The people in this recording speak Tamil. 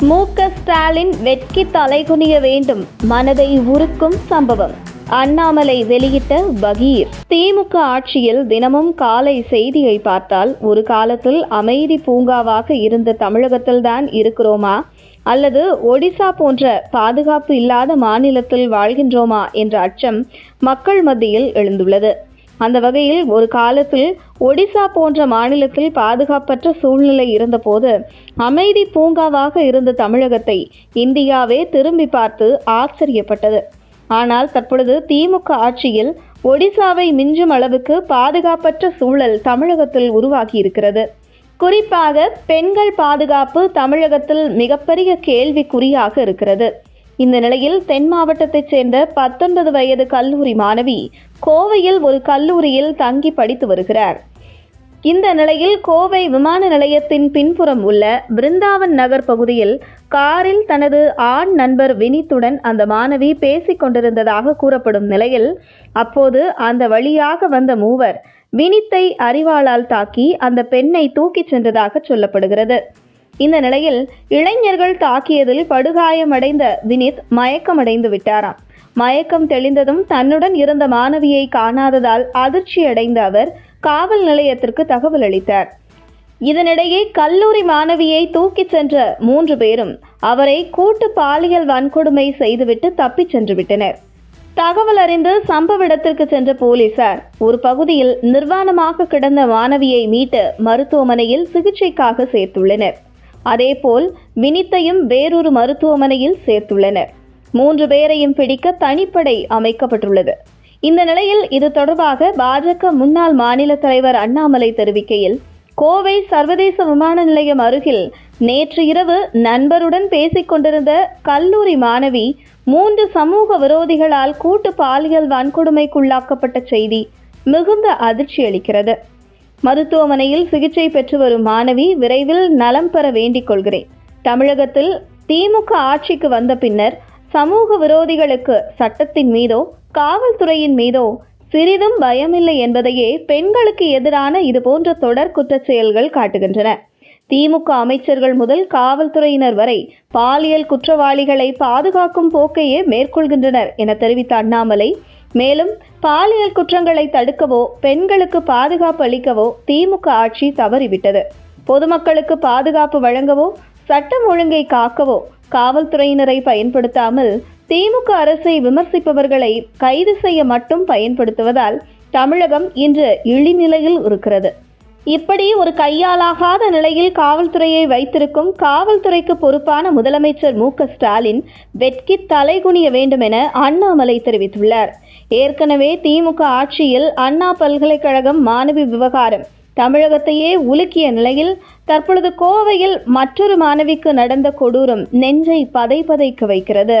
மு க ஸ்டாலின் வெட்கி தலைகுனிய வேண்டும். மனதை உருக்கும் சம்பவம். அண்ணாமலை வெளியிட்ட பகீர். திமுக ஆட்சியில் தினமும் காலை செய்தியை பார்த்தால் ஒரு காலத்தில் அமைதி பூங்காவாக இருந்த தமிழகத்தில்தான் இருக்கிறோமா? அல்லது ஒடிசா போன்ற பாதுகாப்பு இல்லாத மாநிலத்தில் வாழ்கின்றோமா? என்ற அச்சம் மக்கள் மத்தியில் எழுந்துள்ளது. அந்த வகையில் ஒரு காலத்தில் ஒடிசா போன்ற மாநிலத்தில் பாதுகாப்பற்ற சூழ்நிலை இருந்தபோது அமைதி பூங்காவாக இருந்த தமிழகத்தை இந்தியாவே திரும்பி பார்த்து ஆச்சரியப்பட்டது. ஆனால் தற்பொழுது திமுக ஆட்சியில் ஒடிசாவை மிஞ்சும் அளவுக்கு பாதுகாப்பற்ற சூழல் தமிழகத்தில் உருவாகியிருக்கிறது. குறிப்பாக பெண்கள் பாதுகாப்பு தமிழகத்தில் மிகப்பெரிய கேள்விக்குறியாக இருக்கிறது. இந்த நிலையில் தென் மாவட்டத்தைச் சேர்ந்த பத்தொன்பது வயது கல்லூரி மாணவி கோவையில் ஒரு கல்லூரியில் தங்கி படித்து வருகிறார். இந்த நிலையில் கோவை விமான நிலையத்தின் பின்புறம் உள்ள பிருந்தாவன் நகர் பகுதியில் காரில் தனது ஆண் நண்பர் வினித்துடன் அந்த மாணவி பேசிக் கொண்டிருந்ததாக கூறப்படும் நிலையில் அப்போது அந்த வழியாக வந்த மூவர் வினித்தை அறிவாளால் தாக்கி அந்த பெண்ணை தூக்கிச் சென்றதாக சொல்லப்படுகிறது. இந்த நிலையில் இளைஞர்கள் தாக்கியதில் படுகாயமடைந்த வினித் மயக்கமடைந்து விட்டாராம். மயக்கம் தெளிந்ததும் தன்னுடன் இருந்த மாணவியை காணாததால் அதிர்ச்சியடைந்த அவர் காவல் நிலையத்திற்கு தகவல் அளித்தார். இதனிடையே கல்லூரி மாணவியை தூக்கிச் சென்ற மூன்று பேரும் அவரை கூட்டு பாலியல் வன்கொடுமை செய்துவிட்டு தப்பிச் சென்று விட்டனர். தகவல் அறிந்து சம்பவ இடத்திற்கு சென்ற போலீசார் ஒரு பகுதியில் நிர்வாணமாக கிடந்த மாணவியை மீட்டு மருத்துவமனையில் சிகிச்சைக்காக சேர்த்துள்ளனர். அதேபோல் வினித்தையும் வேறொரு மருத்துவமனையில் சேர்த்துள்ளனர். மூன்று பேரையும் பிடிக்க தனிப்படை அமைக்கப்பட்டுள்ளது. இந்த நிலையில் இது தொடர்பாக பாஜக முன்னாள் மாநில தலைவர் அண்ணாமலை தெரிவிக்கையில் கோவை சர்வதேச விமான நிலையம் அருகில் நேற்று இரவு நண்பருடன் பேசிக் கொண்டிருந்த கல்லூரி மாணவி மூன்று சமூக விரோதிகளால் கூட்டு பாலியல் வன்கொடுமைக்குள்ளாக்கப்பட்ட செய்தி மிகுந்த அதிர்ச்சி அளிக்கிறது மருத்துவமனையில் சிகிச்சை பெற்று வரும் மாணவி விரைவில் நலம் பெற வேண்டிக் கொள்கிறேன். தமிழகத்தில் திமுக ஆட்சிக்கு வந்த பின்னர் சமூக விரோதிகளுக்கு சட்டத்தின் மீதோ காவல்துறையின் மீதோ சிறிதும் பயமில்லை என்பதையே பெண்களுக்கு எதிரான இதுபோன்ற தொடர் குற்றச் செயல்கள் காட்டுகின்றன. திமுக அமைச்சர்கள் முதல் காவல்துறையினர் வரை பாலியல் குற்றவாளிகளை பாதுகாக்கும் போக்கையே மேற்கொள்கின்றனர் என தெரிவித்த அண்ணாமலை மேலும் பாலியல் குற்றங்களை தடுக்கவோ பெண்களுக்கு பாதுகாப்பு அளிக்கவோ திமுக ஆட்சி தவறிவிட்டது. பொதுமக்களுக்கு பாதுகாப்பு வழங்கவோ சட்டம் ஒழுங்கை காக்கவோ காவல்துறையினரை பயன்படுத்தாமல் திமுக அரசை விமர்சிப்பவர்களை கைது செய்ய மட்டும் பயன்படுத்துவதால் தமிழகம் இன்று இழிநிலையில் இருக்கிறது. இப்படி ஒரு கையாலாகாத நிலையில் காவல்துறையை வைத்திருக்கும் காவல்துறைக்கு பொறுப்பான முதலமைச்சர் மு க ஸ்டாலின் வெட்கி தலைகுனிய வேண்டும் என அண்ணாமலை தெரிவித்துள்ளார். ஏற்கனவே திமுக ஆட்சியில் அண்ணா பல்கலைக்கழகம் மாணவி விவகாரம் தமிழகத்தையே உலுக்கிய நிலையில் தற்பொழுது கோவையில் மற்றொரு மாணவிக்கு நடந்த கொடூரம் நெஞ்சை பதைபதைக்க வைக்கிறது.